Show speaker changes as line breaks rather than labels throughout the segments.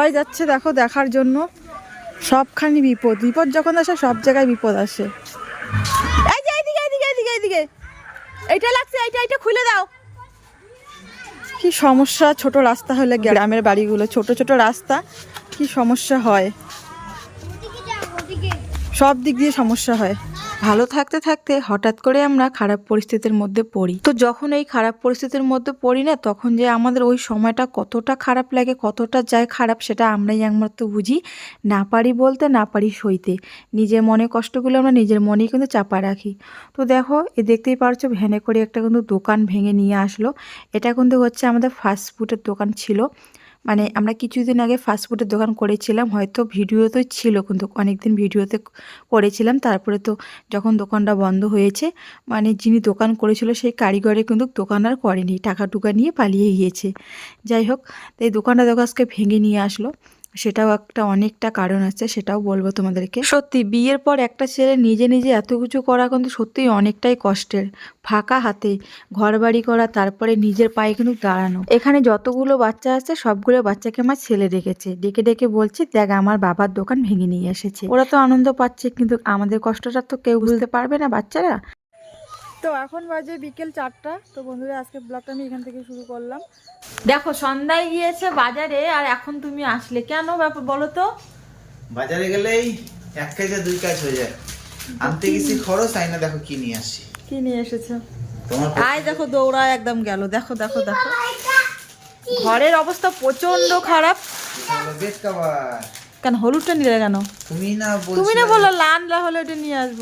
সবাই যাচ্ছে দেখো দেখার জন্য। সবখানি বিপদ। বিপদ যখন আসে, সব জায়গায় বিপদ আসে। এইদিকে লাগছে, এইটা এইটা খুলে দাও। কি সমস্যা? ছোট রাস্তা হলে গ্রামের বাড়িগুলো, ছোট ছোট রাস্তা, কি সমস্যা হয়? সব দিক দিয়ে সমস্যা হয়। ভালো থাকতে থাকতে হঠাৎ করে আমরা খারাপ পরিস্থিতির মধ্যে পড়ি। তো যখন এই খারাপ পরিস্থিতির মধ্যে পড়ি না, তখন যে আমাদের ওই সময়টা কতটা খারাপ লাগে, কতটা যায় খারাপ সেটা আমরাই একমাত্র বুঝি। না পারি বলতে, না পারি সইতে। নিজের মনে কষ্টগুলো আমরা নিজের মনেই কিন্তু চাপা রাখি। তো দেখো, এ দেখতেই পারছ ভ্যানে করে একটা কিন্তু দোকান ভেঙে নিয়ে আসলো। এটা কিন্তু হচ্ছে আমাদের ফাস্ট ফুডের দোকান ছিল। মানে আমরা কিছুদিন আগে ফাস্টফুডের দোকান করেছিলাম, হয়তো ভিডিও তো ছিল কিন্তু অনেকদিন ভিডিওতে করেছিলাম। তারপরে তো যখন দোকানটা বন্ধ হয়েছে মানে যিনি দোকান করেছিল সেই কারিগরে কিন্তু দোকান আর করেনি, টাকা টুকা নিয়ে পালিয়ে গিয়েছে। যাই হোক তাই দোকানটা দেখো আজকে ভেঙে নিয়ে আসলো। সেটাও একটা অনেকটা কারণ আছে, সেটাও বলব তোমাদেরকে। সত্যি, বিয়ের পর একটা ছেলে নিজে নিজে এত কিছু করা কিন্তু সত্যিই অনেকটাই কষ্টের। ফাঁকা হাতে ঘর বাড়ি করা, তারপরে নিজের পায়ে কিন্তু দাঁড়ানো। এখানে যতগুলো বাচ্চা আছে, সবগুলো বাচ্চাকে আমার ছেলে ডেকেছে। ডেকে ডেকে বলছে, দেখ, আমার বাবার দোকান ভেঙে নিয়ে এসেছে। ওরা তো আনন্দ পাচ্ছে, কিন্তু আমাদের কষ্টটা তো কেউ বুঝতে পারবে না বাচ্চারা। তো এখন বাজে বিকেল চারটা। তো বন্ধুরা আজকে ব্লগটা আমি এখান থেকে শুরু করলাম। দেখো সন্ধ্যায় গিয়েছে বাজারে আর এখন তুমি আসলে কেন ব্যাপার বলো তো?
বাজারে গেলেই এক কাজে দুই কাজ হয়ে যায়। আনতে গেছি খরচ তাই না? দেখো কি নিয়ে আসছি।
কি নিয়ে এসেছ?
তোমার
আয় দেখো দৌড়ায় একদম গেল। দেখো দেখো দেখো। ঘরের অবস্থা প্রচণ্ড খারাপ। কেন হলুদটা নিলে কেন?
তুমি না
তুমি না বলল লানলা হলে ওটা নিয়ে আসব।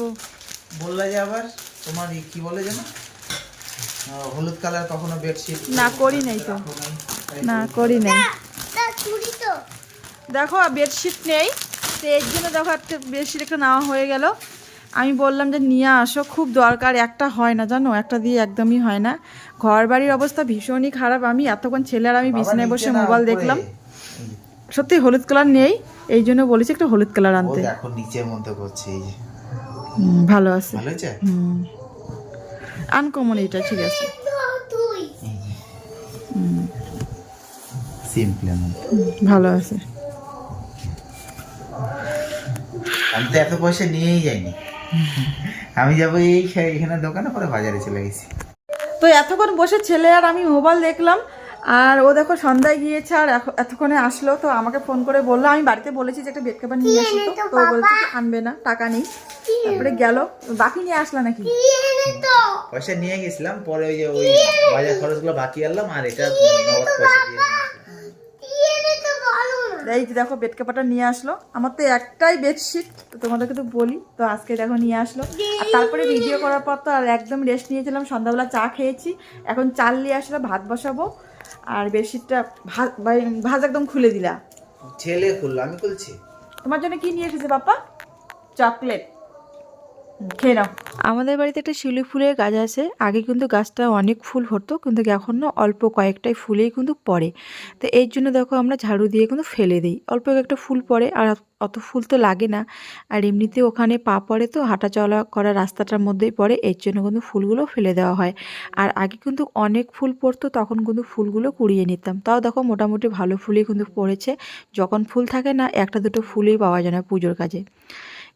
বললা যে আবার? তোমার কি বলে যেন? হলুদ কালার কখনো বেডশিট
না, করি নাই তো। না করি। নাই। দেখো বেডশিট নেই। তো এর জন্য দেখো একটা বেডশিট একটা নেওয়া হয়ে গেল। আমি বললাম যে নিয়ে আসো খুব দরকার একটা হয় না জানো? একটা দিয়ে একদমই হয় না। ঘর বাড়ির অবস্থা ভীষণই খারাপ। আমি এতক্ষণ ছেলে আর আমি বিছানায় বসে মোবাইল দেখলাম। সত্যি হলুদ কালার নেই এই জন্য বলেছি একটা হলুদ কালার
ও
আনতে।
দেখো নিচের মধ্যে করছে এই যে।
ভালো আছে।
ভালো হয়েছে?
হুম। আনকমন এটা ঠিক আছে। ভালো আছে।
আমি তো এত পয়সা নিয়েই যাইনি। আমি যাব এই এখানে দোকানে পরে বাজারে চলে গেছি।
তো এতক্ষণ বসে ছেলে আর আমি মোবাইল দেখলাম আর ও দেখো সন্ধ্যায় গিয়েছে আর এতক্ষণে আসলো তো আমাকে ফোন করে বলল আমি বাড়িতে বলেছি যে একটা বেড কাভার নিয়ে আসি তো। বলছে আনবে না টাকা নেই। তারপরে গেল বাকি নিয়ে আসলা নাকি?
পয়সা নিয়ে গেছিলাম পরে ওই যে ওই বাজার খরচগুলো বাকি আনলাম আর এটা নগদ পয়সা দিয়ে
এই যে দেখো বেড কাভারটা নিয়ে আসলো। আমার তো একটাই বেডশিট তো তোমাদেরকে তো বলি তো আজকে দেখো নিয়ে আসলো। আর তারপরে ভিডিও করার পর তো আর একদম রেস্ট নিয়েছিলাম সন্ধ্যাবেলা চা খেয়েছি। এখন চাল নিয়ে আসলে ভাত বসাবো। আর বেডশিটটা ভাজ একদম খুলে দিলা।
ছেলে খুললো আমি খুলছি।
তোমার জন্য কি নিয়ে এসেছে বাপ্পা? চকলেট। খেয়ে নাও। আমাদের বাড়িতে একটা শিউলি ফুলের গাছ আছে। আগে কিন্তু গাছটা অনেক ফুল হতো, কিন্তু এখন না অল্প কয়েকটাই ফুলেই কিন্তু পড়ে। তো এই জন্য দেখো আমরা ঝাড়ু দিয়ে কিন্তু ফেলে দিই। অল্প একটা ফুল পড়ে, আর অত ফুল তো লাগে না। আর এমনিতে ওখানে পা পড়ে তো হাঁটা চলা করা রাস্তাটার মধ্যেই পড়ে, এর জন্য কিন্তু ফুলগুলো ফেলে দেওয়া হয়। আর আগে কিন্তু অনেক ফুল পড়তো, তখন কিন্তু ফুলগুলো কুড়িয়ে নিতাম। তাও দেখো মোটামুটি ভালো ফুলই কিন্তু পড়েছে। যখন ফুল থাকে না, একটা দুটো ফুলই পাওয়া যায় না পুজোর কাজে।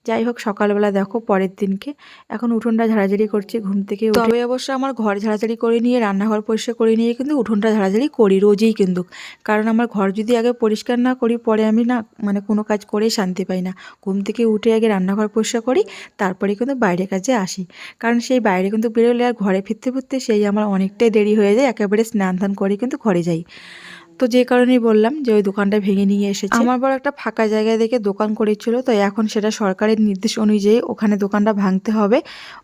যাই হোক, সকালবেলা দেখো পরের দিনকে। এখন উঠোনটা ঝাড়াঝাড়ি করছি, ঘুম থেকে তবে অবশ্য আমার ঘর ঝাড়াঝাড়ি করে নিয়ে, রান্নাঘর পরিষ্কার করে নিয়ে কিন্তু উঠোনটা ঝাড়াঝাড়ি করি, রোজই কিন্তু। কারণ আমার ঘর যদি আগে পরিষ্কার না করি, পরে আমি না মানে কোনো কাজ করেই শান্তি পাই না। ঘুম থেকে উঠে আগে রান্নাঘর পরিষ্কার করি, তারপরে কিন্তু বাইরে কাজে আসি। কারণ সেই বাইরে কিন্তু বেরোলে আর ঘরে ফিরতে ফিরতে সেই আমার অনেকটাই দেরি হয়ে যায়, একেবারে স্নান ধান করে কিন্তু ঘরে যাই। তো যে কারণেই বললাম যে ওই দোকানটা ভেঙে নিয়ে এসেছে। আমার বড় একটা ফাঁকা জায়গায় দেখে দোকান করেছিল তো এখন সেটা সরকারের নির্দেশ অনুযায়ী ওখানে দোকানটা ভাঙতে হবে।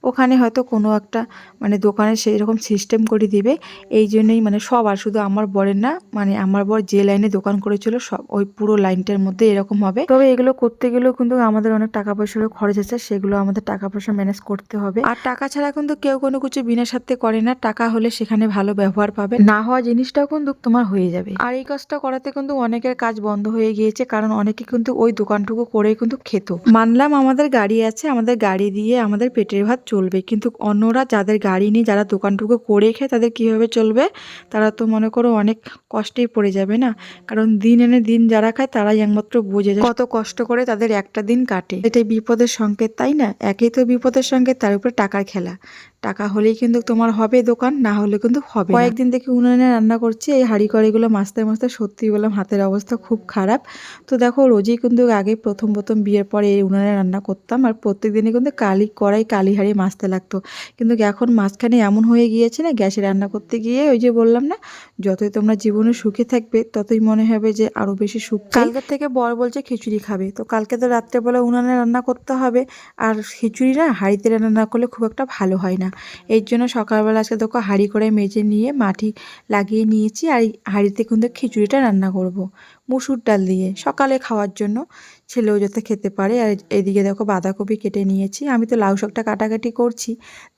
ওখানে হয়তো কোনো একটা মানে দোকানে সেই রকম সিস্টেম করে দিবে। এই জন্যই মানে সবার শুধু আমার বরের না মানে আমার বর যে লাইনে দোকান করেছিল সব ওই পুরো লাইনটার মধ্যে এরকম হবে। তবে এগুলো করতে গেলেও কিন্তু আমাদের অনেক টাকা পয়সারও খরচ আছে সেগুলো আমাদের টাকা পয়সা ম্যানেজ করতে হবে। আর টাকা ছাড়া কিন্তু কেউ কোনো কিছু বিনা স্বার্থে করে না টাকা হলে সেখানে ভালো ব্যবহার পাবে। না হওয়া জিনিসটাও কিন্তু তোমার হয়ে যাবে। আর এই কাজটা করাতে কিন্তু অনেকের কাজ বন্ধ হয়ে গিয়েছে, কারণ অনেকে কিন্তু ওই দোকানটুকু করেই কিন্তু খেত। মানলাম আমাদের গাড়ি আছে, আমাদের গাড়ি দিয়ে আমাদের পেটের ভাত চলবে, কিন্তু অন্যরা যাদের গাড়ি নেই, যারা দোকানটুকু করে খেয়ে তাদের কীভাবে চলবে? তারা তো মনে করো অনেক কষ্টেই পড়ে যাবে না? কারণ দিন এনে দিন যারা খায় তারাই একমাত্র বোঝে যায় কত কষ্ট করে তাদের একটা দিন কাটে। এটাই বিপদের সংকেত, তাই না? একই তো বিপদের সংকেত, তার উপরে টাকার খেলা। টাকা হলেই কিন্তু তোমার হবে দোকান না হলে কিন্তু হবে কয়েকদিন থেকে উনুনে রান্না করছি এই হাঁড়ি কড়াইগুলো মাছতে মাছতে সত্যি বললাম হাতের অবস্থা খুব খারাপ। তো দেখো রোজই কিন্তু আগে প্রথম প্রথম বিয়ের পরে এই উনুনে রান্না করতাম আর প্রত্যেক দিনই কিন্তু কালি কড়াই কালি হাঁড়ি মাছতে লাগতো। কিন্তু এখন মাঝখানে এমন হয়ে গিয়েছে না গ্যাসে রান্না করতে গিয়ে ওই যে বললাম না যতই তোমরা জীবনে সুখে থাকবে ততই মনে হবে যে আরও বেশি সুখ। কালকের থেকে বর বলছে খিচুড়ি খাবে। তো কালকে তো রাত্রেবেলা উনানে রান্না করতে হবে আর খিচুড়ি না হাঁড়িতে রান্না না করলে খুব একটা ভালো হয় না। এর জন্য সকালবেলা আজকে দেখো হাঁড়ি করে মেজে নিয়ে মাটি লাগিয়ে নিয়েছি, আর হাঁড়িতে কিন্তু খিচুড়িটা রান্না করব। মুসুর ডাল দিয়ে সকালে খাওয়ার জন্য ছেলেও যাতে খেতে পারে। আর এদিকে দেখো বাঁধাকপি কেটে নিয়েছি। আমি তো লাউ শাকটা কাটাকাটি করছি।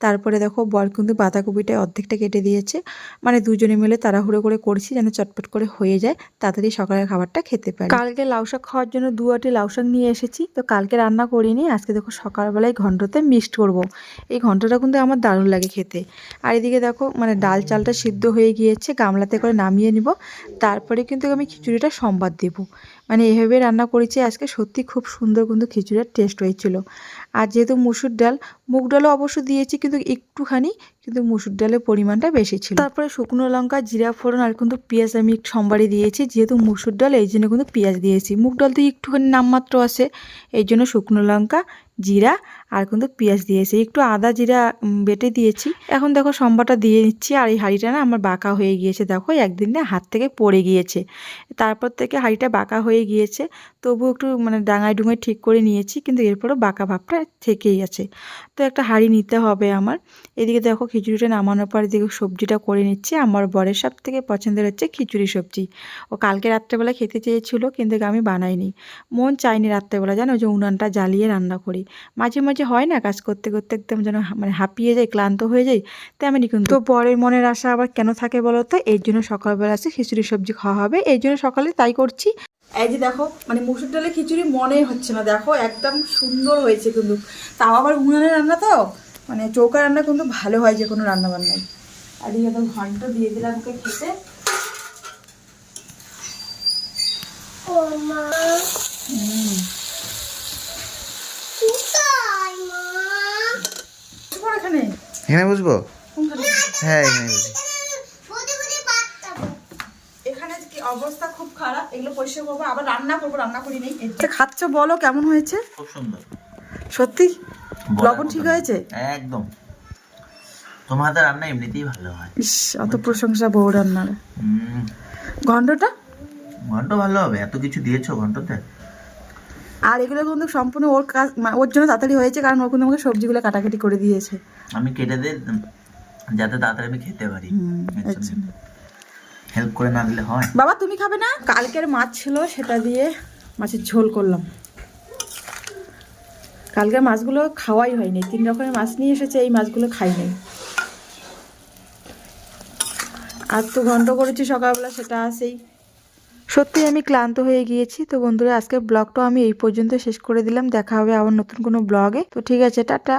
তারপরে দেখো বর কিন্তু বাঁধাকপিটা অর্ধেকটা কেটে দিয়েছে। মানে দুজনে মিলে তাড়াহুড়ো করে করছি যেন চটপট করে হয়ে যায়। তাড়াতাড়ি সকালের খাবারটা খেতে পারি। কালকে লাউ শাক খাওয়ার জন্য দু আটি লাউ শাক নিয়ে এসেছি। তো কালকে রান্না করিনি। আজকে দেখো সকালবেলায় ঘন্টতে মিক্সড করব। এই ঘন্টটা কিন্তু আমার দারুণ লাগে খেতে। আর এদিকে দেখো মানে ডাল চালটা সিদ্ধ হয়ে গিয়েছে। গামলাতে করে নামিয়ে নিব। তারপরে কিন্তু আমি খিচুড়িটা সম্বাদ দেব। মানে এভাবে রান্না করেছি, আজকে সত্যি খুব সুন্দর কিন্তু খিচুড়ির টেস্ট হয়েছিল। আর যেহেতু মুসুর ডাল, মুগ ডালও অবশ্য দিয়েছি কিন্তু একটুখানি, কিন্তু মুসুর ডালের পরিমাণটা বেশি ছিল। তারপরে শুকনো লঙ্কা, জিরা, ফোড়ন আর কিন্তু পেঁয়াজ আমি সোমবারই দিয়েছি, যেহেতু মুসুর ডাল, এই জন্য কিন্তু পেঁয়াজ দিয়েছি। মুগ ডাল তো একটুখানি নামমাত্র আছে, এই জন্য শুকনো লঙ্কা, জিরা আর কিন্তু পেঁয়াজ দিয়েছি, একটু আদা জিরা বেটে দিয়েছি। এখন দেখো সম্বারটা দিয়ে নিচ্ছি আর এই হাঁড়িটা না আমার বাঁকা হয়ে গিয়েছে। দেখো একদিন না হাত থেকে পড়ে গিয়েছে। তারপর থেকে হাঁড়িটা বাঁকা হয়ে গিয়েছে। তবু একটু মানে ডাঙায় ডুঙায় ঠিক করে নিয়েছি, কিন্তু এরপরও বাঁকা ভাবটা থেকেই আছে। তো একটা হাঁড়ি নিতে হবে আমার। এদিকে দেখো খিচুড়িটা নামানোর পর এদিকে সবজিটা করে নিচ্ছি। আমার বরের সব থেকে পছন্দের হচ্ছে খিচুড়ি সবজি। ও কালকে রাত্রেবেলা খেতে চেয়েছিল, কিন্তু আমি বানাইনি। মন চাইনি রাত্রেবেলা, জানো যে উনানটা জ্বালিয়ে রান্না করি। মাঝে মাঝে হয় না কাজ করতে করতে একদম যেন মানে হাঁপিয়ে যায় ক্লান্ত হয়ে যায় তেমনই কিন্তু। তো বরের মনের আশা আবার কেন থাকে বলো তো এই জন্য সকালবেলা আছে খিচুড়ি সবজি খাওয়া হবে এই জন্য সকালে তাই করছি। এই যে দেখো মানে মুসুর ডালের খিচুড়ি মনেই হচ্ছে না দেখো একদম সুন্দর হয়েছে কিন্তু। তাও আবার উনানে রান্না তো? মানে চৌকা রান্না কিন্তু ভালো হয় যে কোনো রান্না বান্নায় আর এই একদম ঘন্ট দিয়ে দিলাম ওকে খেতে। হুম। বসবো এখানে
বুঝব? হ্যাঁ এখানে বুঝি
কি অবস্থা খুব খারাপ? এগুলো পরিষ্কার করব আবার রান্না করব রান্না করি নেই খাচ্ছ বলো কেমন হয়েছে?
খুব সুন্দর।
সত্যি? লবণ ঠিক হয়েছে?
একদম। তোমার রান্না এমনিতেই ভালো হয়।
ইস অত প্রশংসা বউ রান্নার।
হুম।
ঘন্টটা?
ঘন্ট ভালো হবে এত কিছু দিয়েছ ঘন্টতে?
আর এগুলো কিন্তু সম্পূর্ণ ওর কাজ ওর জন্য তাড়াতাড়ি হয়েছে কারণ ও কিন্তু আমাকে সবজিগুলো কাটাকাটি করে দিয়েছে।
আমি কেটে দিই যাতে তাড়াতাড়ি আমি খেতে পারি। হেল্প করে না দিলে হয়।
বাবা তুমি খাবে না? কালকের মাছ ছিল সেটা দিয়ে মাছের ঝোল করলাম। কালকের মাছগুলো খাওয়াই হয়নি। তিন রকমের মাছ নিয়ে এসেছে এই মাছগুলো খাই নাই। আর তো ঘন্ট করেছি সকালবেলা সেটা আছেই। সত্যি আমি ক্লান্ত হয়ে গিয়েছি। তো বন্ধুরা আজকে ব্লগটা আমি এই পর্যন্ত শেষ করে দিলাম। দেখা হবে আবার নতুন কোনো ব্লগে। তো ঠিক আছে, টাটা।